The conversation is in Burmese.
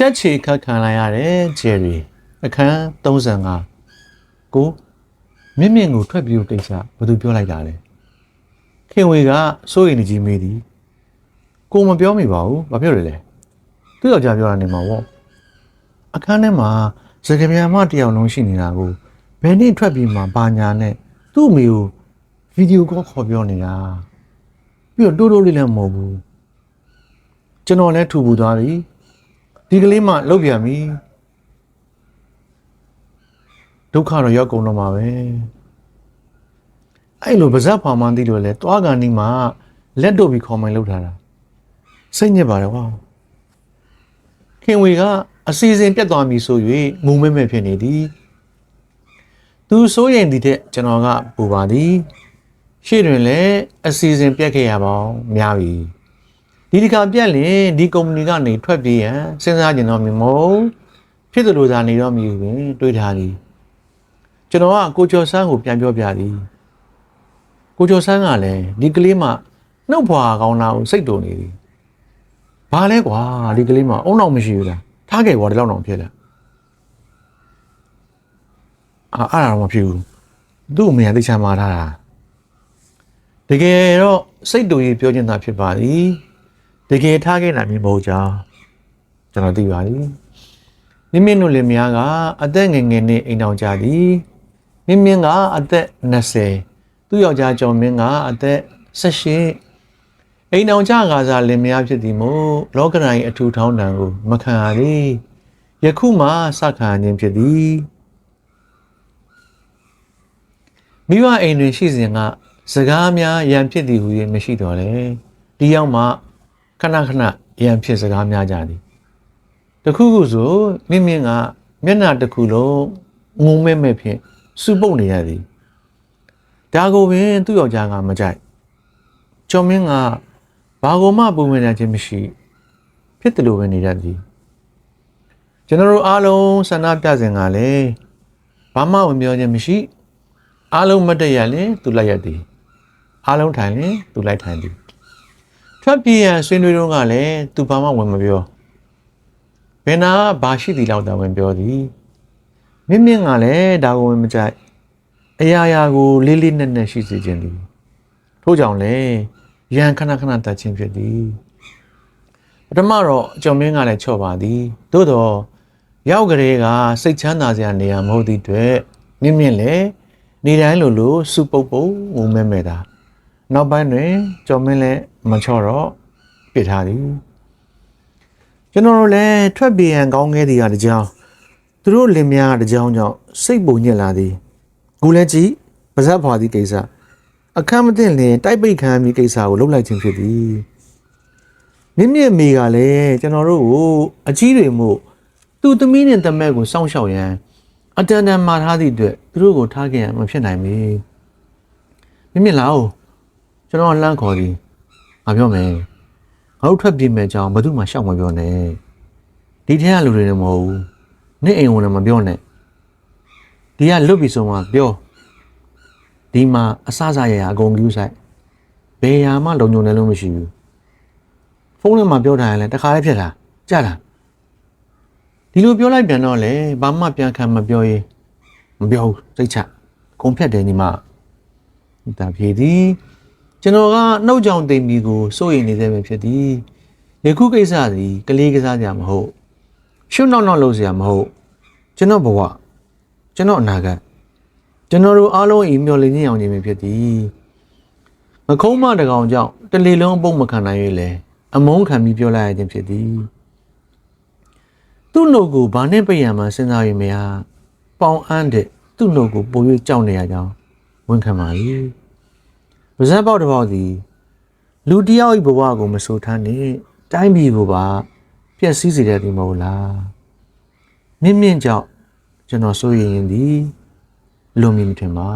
ချက်ချေခတ်ခံလိုက်ရတယ်ဂျယ်ရီအခန်း35ကိုမြင့်မြင့်ကိုထွက်ပြေးဖို့ကိစ္စဘာသူပြောလိုက်တာလဲခင်ဝေကစိုးရိမ်နေကြီးမေးသည်ကိုမပြောမိပါဘူးဘာပြောလဲလဲသူ့ယောက်ျားပြောတာနေမှာပေါ့အခန်းထဲမှာစကပြန်မတယောက်လုံးရှိနေတာကိုဘယ်နေ့ထွက်ပြီးမှဘာညာနဲ့သူ့အမေကိုဗီဒီယိုကောခေါ်ပြောနေတာပြီးတော့တိုးတိုးလေးလည်းမဟုတ်ဘူးကျွန်တော်လည်းထူပူသွားပြီ ဒီကလေးမှလှုပ်ပြန်ပြီဒုက္ခတော့ရောက်ကုန်တော့မှာပဲအဲ့လိုပါဇက်ဖောင်မှန်းသိလို့လဲတွားကန်ဒီမှာလက်တို့ပြီးခေါ်မိုင်လှုပ်ထားတာစိတ်ညစ်ပါတယ်ကွာခင်ဝေကအစီအစဉ်ပြတ်သွားပြီဆို၍ငုံမဲမဲဖြစ်နေသည်သူစိုးရိမ်သည်တဲ့ကျွန်တော်ကပူပါသည်ရှေ့တွင်လည်းအစီအစဉ်ပြတ်ခဲ့ရပါအောင်များပြီ ဒီဒီကပြတ်ရင်ဒီကုမ္ပဏီကနေထွက်ပြေးရန်စဉ်းစားကြင်တော့မြင်မို့ဖြစ်သလိုသာနေတော့မြည်ပင်တွေးထားသည်ကျွန်တော်ကကိုကျော်ဆန်းကိုပြန်ပြောပြသည်ကိုကျော်ဆန်းကလည်းဒီကလေးမှနှုတ်ဖွာကောင်းတာကိုစိတ်တုံနေသည်ဘာလဲကွာဒီကလေးမှအုံနောက်မရှိဘူးလားထားခဲ့ကွာဒီလောက်တော့ဖြစ်လာအာအဲ့ဒါတော့မဖြစ်ဘူးသူ့အမေကသိချမ်းမာထားတာတကယ်တော့စိတ်တူရေးပြောချင်တာဖြစ်ပါသည် တကယ်ထားခဲ့နိုင်မည်မဟုတ်ကြောင်းကျွန်တော်သိပါသည်မိမင်းတို့လင်မယားကအသက်ငယ်ငယ်နဲ့အိမ်အောင်ကြသည်မိမင်းကအသက်20သူ့ယောက်ျားကျော်မင်းကအသက်18အိမ်အောင်ကြကားစားလင်မယားဖြစ်သည်မို့လောကရန်၏အထူထောင်းတံကိုမခံရသည်ယခုမှစခံခြင်းဖြစ်သည်မိဘအိမ်တွင်ရှိစဉ်ကစကားများရန်ဖြစ်သည်ဟူ၍မရှိတော့လေဒီရောက်မှ ခဏခဏရန်ဖြစ်စကားများကြသည်တခုခုဆိုမင်းမင်းကမျက်နှာတစ်ခုလုံးငုံမဲမဲဖြင့်စုပုတ်နေရသည်ဒါကိုပင်သူ့ယောက်ျားကမကြိုက်ကျော်မင်းကဘာကိုမှပုံဝင်ရခြင်းမရှိ ဖြစ်တယ်လို့ပဲနေရသည်ကျွန်တော်တို့အားလုံးဆန္ဒပြစဉ်ကလည်းဘာမှဝင်ပြောခြင်းမရှိအားလုံးမတ်တရရင်သူလိုက်ရသည်အားလုံးထိုင်ရင်သူလိုက်ထိုင်သည် ထွက်ပြေးရန်ဆွေးနွေးတော့ကလည်းသူဘာမှဝင်မပြောဘယ်နာဘာရှိသည်လောက်တာဝင်ပြောသည်မင်းမင်းကလည်းဒါကိုဝင်မကြိုက်အရာရာကိုလေးလေးနက်နက်ရှိစေခြင်းသည်ထို့ကြောင့်လည်းရန်ခဏခဏတတ်ခြင်းဖြစ်သည်ပထမတော့အကျော်မင်းကလည်းချော့ပါသည်သို့တော့ရောက်ကလေးကစိတ်ချမ်းသာစရာနေရာမဟုတ်သည့်အတွက်မြင့်မြင့်လည်းနေတိုင်းလိုလိုစုပုတ်ပုတ်ငုံမဲမဲတာ နောက်ပိုင်းတွင်ကျော်မင်းလည်းမချော့တော့ပြစ်ထားသည်ကျွန်တော်တို့လည်းထွက်ပြေးရန်ကောင်းခဲ့သည်ဟာတကြောင်သူတို့လင်မယားကတကြောင်ကြောင့်စိတ်ပုံညစ်လာသည်ကူလည်းကြည့်ပါဇက်ဖွာသည်ကိစ္စအခမ်းမတင်လင်တိုက်ပိတ်ခံမိကိစ္စကိုလုပ်လိုက်ခြင်းဖြစ်သည်မြင့်မြင့်မိကလည်းကျွန်တော်တို့ကိုအကြီးတွေမို့သူ့သမီးနဲ့တမက်ကိုစောင့်ရှောက်ရန်အတန်တန်မာထားသည့်အတွက်သူတို့ကိုထားခဲ့ရမဖြစ်နိုင်ဘူးမြင့်မြင့်လာဦး ကျွန်တော်လှမ်းခေါ်သည်ငါပြောမယ်ငါတို့ထွက်ပြေးမယ်အကြောင်းဘယ်သူမှရှောက်မပြောနဲ့ဒီထဲကလူတွေလည်းမဟုတ်ဘူးနေ့အိမ်ဝင်လည်းမပြောနဲ့ဒီကလွတ်ပြီဆိုမှပြောဒီမှာအဆအဆရရအကုန်ကူးဆိုင်ဘယ်ရာမှလုံုံတယ်လို့မရှိဘူးဖုန်းထဲမှာပြောထားရင်လည်းတခါလေးဖြစ်လာကြလားဒီလိုပြောလိုက်ပြန်တော့လေဘာမှပြန်ခံမပြောရေးမပြောဘူးစိတ်ချကုန်ဖြတ်တယ်ဒီမှာဒါဖြေသည် ကျွန်တော်ကနှုတ်ကြောင်တိမ်ပြီးကိုစိုးရိမ်နေသေးပဲဖြစ်သည်ယခုကိစ္စသည်ကလေးကစားကြမဟုတ်ရှုပ်နောက်နောက်လုပ်စရာမဟုတ်ကျွန်တော်ဘဝကျွန်တော်အနာဂတ်ကျွန်တော်တို့အားလုံးအိမ်မျော်လင့်ခြင်းအောင်ခြင်းပဲဖြစ်သည်မခုံးမတကောင်ကြောင့်တလေလုံးအပုတ်မခံနိုင်ရလေအမုန်းခံပြီးပြောလိုက်ရခြင်းဖြစ်သည်သူ့နှုတ်ကိုဘာနဲ့ပြရမှစဉ်းစားရမရပေါင်အန်းတဲ့သူ့နှုတ်ကိုပို၍ကြောက်နေရကြောင်းဝန်ခံပါ၏ ပါဇက်ပေါက်တစ်ပေါက်သည်လူတယောက်၏ဘဝကိုမဆိုးထမ်းနဲ့တိုင်းပြည်ကိုပါပျက်စီးစေတဲ့ဒီမဟုတ်လားမြင့်မြင့်ကြောင့်ကျွန်တော်စိုးရိမ်ရင်သည်လွန်မီမထင်ပါ